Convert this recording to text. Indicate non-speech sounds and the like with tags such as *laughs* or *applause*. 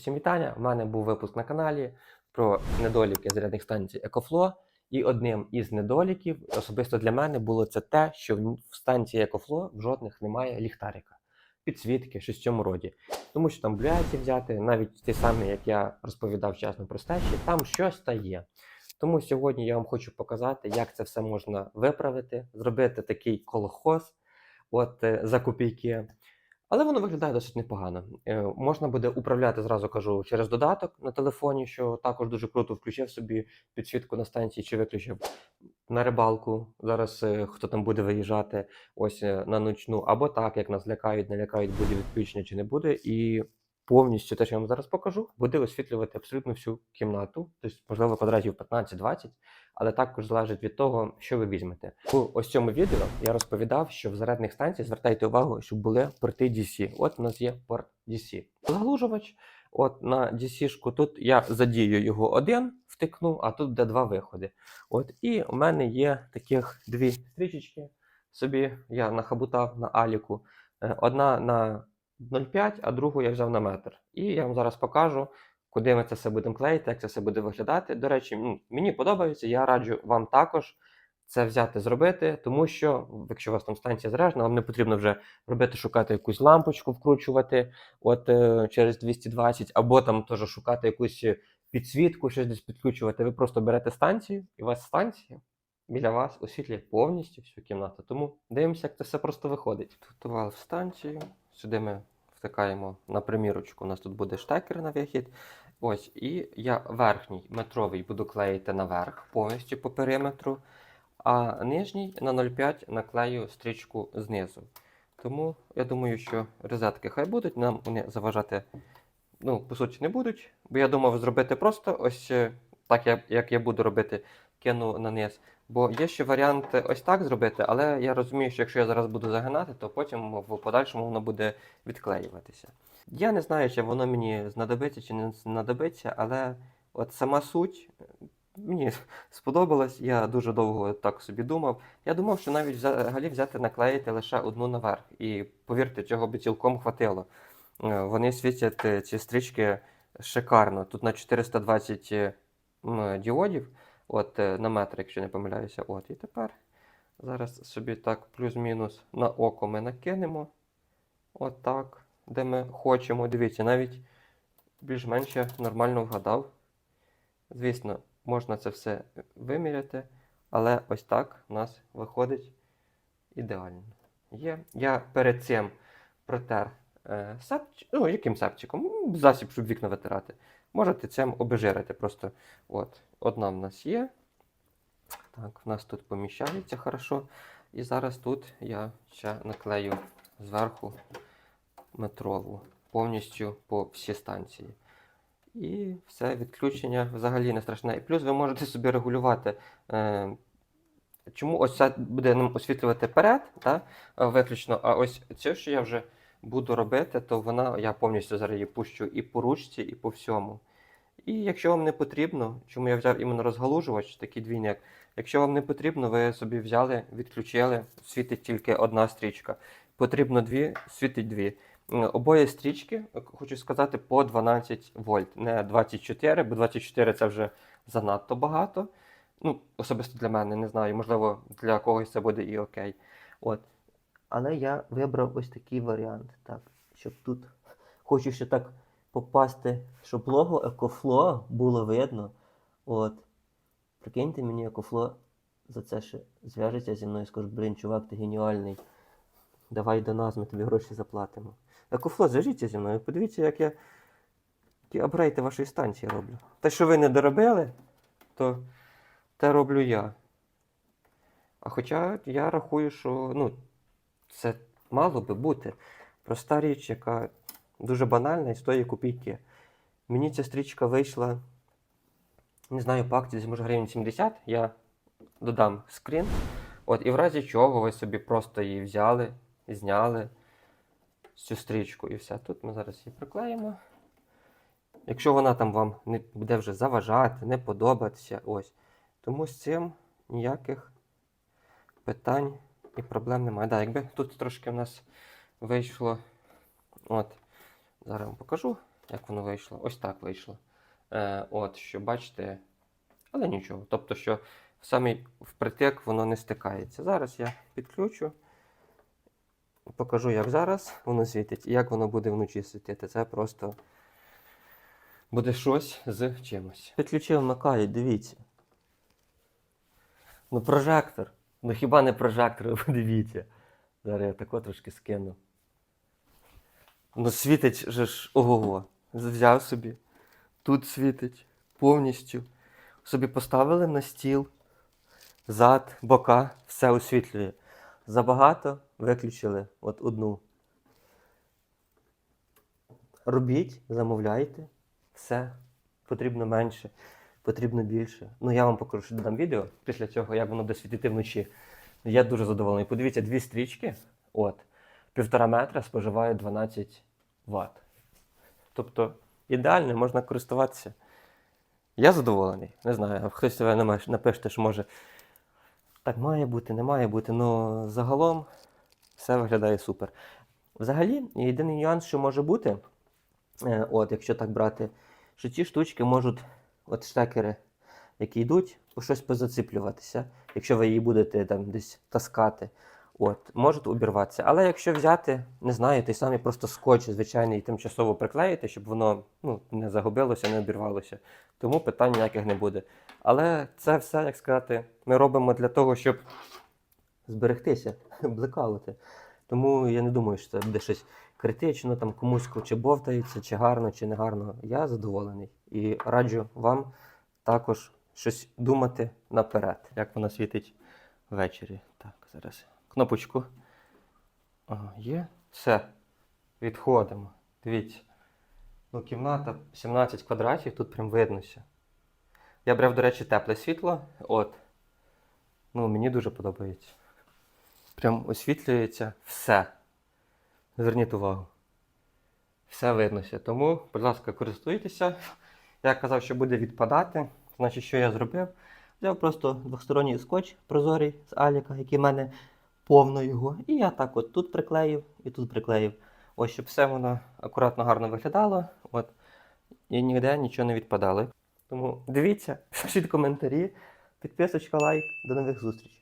Усім вітання! У мене був випуск на каналі про недоліки зарядних станцій EcoFlow. І одним із недоліків, особисто для мене, було це те, що в станції EcoFlow в жодних немає ліхтарика, підсвітки, щось в цьому роді. Тому що там блюаці взяти, навіть ті самі, як я розповідав чесно про стежі, там щось та є. Тому сьогодні я вам хочу показати, як це все можна виправити, зробити такий колохоз от, е, за копійки. Але воно виглядає досить непогано. Е, можна буде управляти, зразу кажу, через додаток на телефоні, що також дуже круто включив собі підсвітку на станції чи виключив на рибалку. Зараз е, хто там буде виїжджати ось е, на ночну, або так, як нас лякають, не лякають, буде відключення чи не буде. І повністю те, що я вам зараз покажу, буде освітлювати абсолютно всю кімнату, тобто, можливо, квадратів 15-20, але також залежить від того, що ви візьмете. У ось цьому відео я розповідав, що в зарядних станціях звертайте увагу, щоб були порти DC. От у нас є порт DC. Заглужувач. От на DC-шку тут я задію його один, втикну, а тут буде два виходи. От і у мене є таких дві стрічечки. Собі я нахабутав на аліку. Е, Одна на 0,5, а другу я взяв на метр. І я вам зараз покажу, куди ми це все будемо клеїти, як це все буде виглядати. До речі, мені подобається, я раджу вам також це взяти, зробити, тому що, якщо у вас там станція заряджена, вам не потрібно вже робити, шукати якусь лампочку, вкручувати от е, через 220, або там теж шукати якусь підсвітку, щось десь підключувати. Ви просто берете станцію, і у вас станція біля вас освітлює повністю всю кімнату. Тому дивимося, як це все просто виходить. Готував станцію. Сюди ми втикаємо на примірочку. У нас тут буде штекер на вихід. Ось, і я верхній метровий буду клеїти наверх повністю по периметру, а нижній на 0,5 наклею стрічку знизу. Тому я думаю, що розетки хай будуть, нам вони заважати, ну, по суті, не будуть. Бо я думав зробити просто ось е, так, як, я буду робити, кину на низ. Бо є ще варіант ось так зробити, але я розумію, що якщо я зараз буду загинати, то потім в подальшому воно буде відклеюватися. Я не знаю, чи воно мені знадобиться чи не знадобиться, але от сама суть мені *laughs* сподобалась. Я дуже довго так собі думав. Я думав, що навіть взагалі взяти наклеїти лише одну наверх. І повірте, цього би цілком хватило. Е, Вони світять е, ці стрічки шикарно. Тут на 420 е, діодів, от е, на метр, якщо не помиляюся. От, і тепер зараз собі так плюс-мінус на око ми накинемо. От так, де ми хочемо. Дивіться, навіть більш-менш я нормально вгадав. Звісно, можна це все виміряти, але ось так у нас виходить ідеально. Є. Я перед цим протер е, сепч... ну, яким сепчиком? Засіб, щоб вікна витирати. Можете цим обезжирити. Просто от, одна в нас є. Так, в нас тут поміщається хорошо. І зараз тут я ще наклею зверху метрову повністю по всі станції. І все, відключення взагалі не страшне. І плюс ви можете собі регулювати, е, чому ось це буде нам освітлювати перед, та, виключно, а ось це, що я вже буду робити, то вона, я повністю зараз її пущу і по ручці, і по всьому. І якщо вам не потрібно, чому я взяв іменно розгалужувач, такий двійник, якщо вам не потрібно, ви собі взяли, відключили, світить тільки одна стрічка. Потрібно дві, світить дві. Обоє стрічки, е, хочу сказати, по 12 вольт, не 24, бо 24 це вже занадто багато. Ну, особисто для мене, не знаю, можливо, для когось це буде і окей. От. Але я вибрав ось такий варіант, так, щоб тут хочу ще так попасти, щоб лого Екофло було видно. От. Прикиньте мені, Екофло за це ще зв'яжеться зі мною і скаже, блін, чувак, ти геніальний. Давай до нас, ми тобі гроші заплатимо. Екофло, зв'яжіться зі мною. Подивіться, як я ті апгрейти вашої станції роблю. Те, що ви не доробили, то те роблю я. А хоча я рахую, що ну, це мало би бути. Проста річ, яка дуже банальна і стоїть копійки. Мені ця стрічка вийшла, не знаю, по акції, може гривень 70. Я додам скрін. От, і в разі чого ви собі просто її взяли, зняли цю стрічку і все. Тут ми зараз її приклеїмо. Якщо вона там вам не буде вже заважати, не подобатися, ось. Тому з цим ніяких питань і проблем немає. Да, якби тут трошки в нас вийшло. От, зараз вам покажу. Як воно вийшло? Ось так вийшло. Е, от, що бачите, але нічого. Тобто, що в самий впритик воно не стикається. Зараз я підключу. Покажу, як зараз воно світить і як воно буде вночі світити. Це просто буде щось з чимось. Підключив вмикаю, дивіться. Ну, прожектор. Ну хіба не прожектор, *laughs* подивіться. Зараз я тако трошки скину. Ну, світить же ж ого-го. Взяв собі. Тут світить повністю. Собі поставили на стіл, зад, бока, все освітлює. Забагато виключили от одну. Робіть, замовляйте, все. Потрібно менше, потрібно більше. Ну, я вам покажу, додам відео після цього, як воно буде світити вночі. Я дуже задоволений. Подивіться, дві стрічки, от, півтора метра споживає 12 Вт. Тобто ідеально, можна користуватися. Я задоволений. Не знаю, хтось себе напишете, що може. Так має бути, не має бути. Ну загалом все виглядає супер. Взагалі, єдиний нюанс, що може бути, е, от, якщо так брати, що ці штучки можуть, от штекери, які йдуть, у щось позациплюватися, якщо ви її будете там десь таскати. От, можуть обірватися. Але якщо взяти, не знаю, той самий просто скотч звичайний і тимчасово приклеїти, щоб воно ну, не загубилося, не обірвалося. Тому питань ніяких не буде. Але це все, як сказати, ми робимо для того, щоб зберегтися, *laughs* блекалити. Тому я не думаю, що це буде щось критично, там комусь чи бовтається, чи гарно, чи не гарно. Я задоволений і раджу вам також щось думати наперед, як воно світить ввечері. Так, зараз кнопочку. Ага, є. Все. Відходимо. Дивіться. Ну, кімната 17 квадратів, тут прям виднося. Я брав, до речі, тепле світло. От. Ну, мені дуже подобається. Прям освітлюється все. Зверніть увагу. Все виднося. Тому, будь ласка, користуйтеся. Я казав, що буде відпадати. Значить, що я зробив? Взяв просто двосторонній скотч прозорий з Аліка, який в мене повно його. І я так от тут приклеїв і тут приклеїв. Ось, щоб все воно акуратно гарно виглядало. От. І ніде нічого не відпадало. Тому дивіться, *laughs* пишіть коментарі, підписочка, лайк. До нових зустрічей.